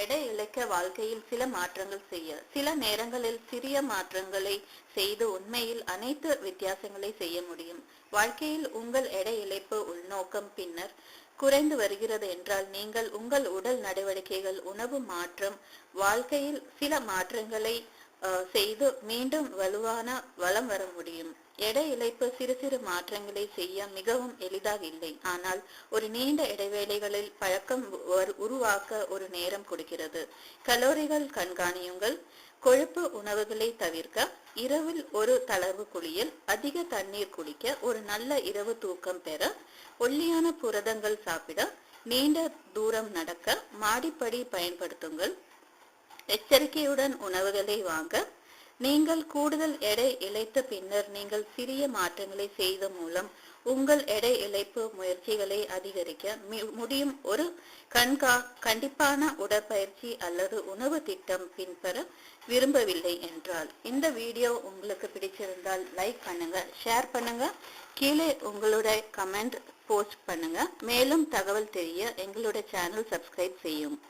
எடை இழைக்க வாழ்க்கையில் சில மாற்றங்கள் செய்ய சில நேரங்களில் சிறிய மாற்றங்களை செய்து உண்மையில் அனைத்து வித்தியாசங்களை செய்ய முடியும். வாழ்க்கையில் உங்கள் எடை இழைப்பு உள்நோக்கம் பின்னர் குறைந்து வருகிறது என்றால் நீங்கள் உங்கள் உடல் நடவடிக்கைகள் உணவு மாற்றம் வாழ்க்கையில் சில மாற்றங்களை செய்து மீண்டும் வலுவான வளம் வர முடியும். எடை இழைப்பு சிறு சிறு மாற்றங்களை செய்ய மிகவும் எளிதாக இல்லை. ஆனால் ஒரு நீண்ட இடைவேளைகளில் பழக்கம் உருவாக்க ஒரு நேரம் கொடுக்கிறது. கலோரிகள் கண்காணியுங்கள். கொழுப்பு உணவுகளை தவிர்க்க இரவில் ஒரு தளர்வு குளியல் அதிக தண்ணீர் குடிக்க ஒரு நல்ல இரவு தூக்கம் பெற ஒல்லியான புரதங்கள் சாப்பிட நீண்ட தூரம் நடக்க மாடிப்படி பயன்படுத்துங்கள். எச்சரிக்கையுடன் உணவுகளை வாங்க. நீங்கள் கூடுதல் எடை இழைத்த பின்னர் நீங்கள் சிறிய மாற்றங்களை செய்த மூலம் உங்கள் எடை இழைப்பு முயற்சிகளை அதிகரிக்க மி- முடியும். ஒரு கண்கா கண்டிப்பான உடற்பயிற்சி அல்லது உணவு திட்டம் பின்பற விரும்பவில்லை என்றால் இந்த வீடியோ உங்களுக்கு பிடிச்சிருந்தால் லைக் பண்ணுங்க ஷேர் பண்ணுங்க கீழே உங்களுடைய கமெண்ட் போஸ்ட் பண்ணுங்க. மேலும் தகவல் தெரிய எங்களுடைய சேனல் சப்ஸ்கிரைப் செய்யும்.